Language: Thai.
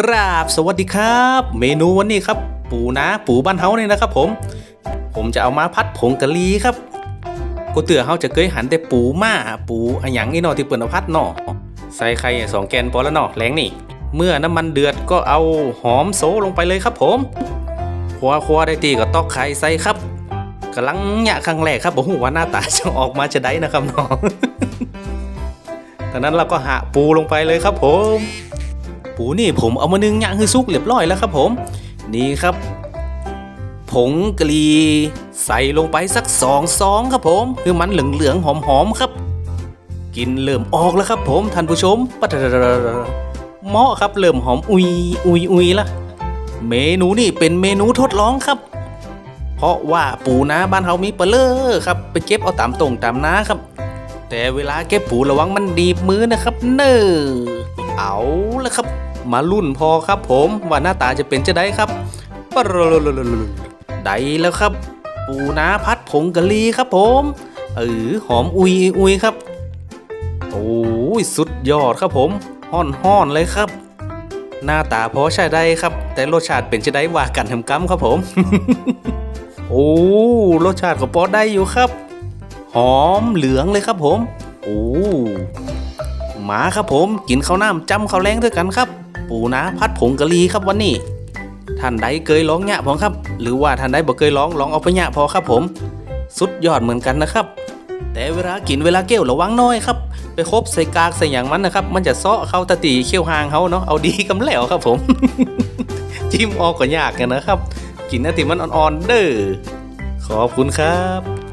กราบสวัสดีครับ เมนูวันนี้ครับ ปูนะปูบ้านเฮาเนี่ยนะครับ ผม ผมจะเอามาพัดผงกะหรี่ครับกูเตือเฮาจะเคยหันแต่ปูม่าปูอะหยังนี่เนาะที่เปิ่นเอาพัดเนาะใส่ไข่สองแกนพอแล้วเนาะแรงนี่ เมื่อน้ำมันเดือดก็เอาหอมโซลงไปเลยครับผมคว้าคว้าได้ตีก็ตอกไข่ใส่ครับกำลังหยะครั้งแรกครับบอกว่าหน้าตาจะออกมาจะได้นะครับน้องจากนั้นเราก็หะปูลงไปเลยครับผม ปูนี่ผมเอามานึ่งย่างให้สุกเรียบร้อยแล้วครับผม นี่ครับผงกะหรี่ใส่ลงไปสักสองซองครับผมคือมันเหลืองๆหอมๆครับ กินเริ่มออกแล้วครับผมท่านผู้ชมปะทะเหมาะครับเริ่มหอมอุยอุยอุยละเมนูนี่เป็นเมนูทดลองครับ เพราะว่าปูนาบ้านเฮามีเปลเลอร์ครับไปเก็บเอาตามตรงตามนาครับ แต่เวลาเก็บปูระวังมันดีบมือนะครับ เนอ เอาละครับ มารุ่นพอครับผมว่าหน้าตาจะเป็นจะได้ครับปรลลลลได้แล้วครับ ปูนาพัดผงกะหรี่ครับผมเออหอมอุยอุยครับโอ้ยสุดยอดครับผมห้อนห้อนเลยครับ หน้าตาพอใช้ได้ครับ แต่รสชาติเป็นจะได้ว่ากันทำกัมครับผม โอ้รสชาติก็พอได้อยู่ครับ หอมเหลืองเลยครับผม โอ้ หมาครับผมกินข้าวน้ำจำข้าวแรงด้วยกันครับ ปูนาพัดผงกะหรีครับวันนี้ท่านใดเคยร้องเนี่พอครับ หรือว่าท่านใดบ่เคยร้องลองเอาไปเนี่ยพอครับผม สุดยอดเหมือนกันนะครับ แต่เวลากินเวลาเกี้ยวระวังน้อยครับ ไปคบใส่กากใส่อย่างมันนะครับ มันจะเซาะเข้าตะตีเขี้ยวหางเขาเนาะเอาดีกำแล้วครับผม จิ้มออกก็ยากกันนะครับ กินนาทีมันอ่อนๆเด้อขอบคุณครับ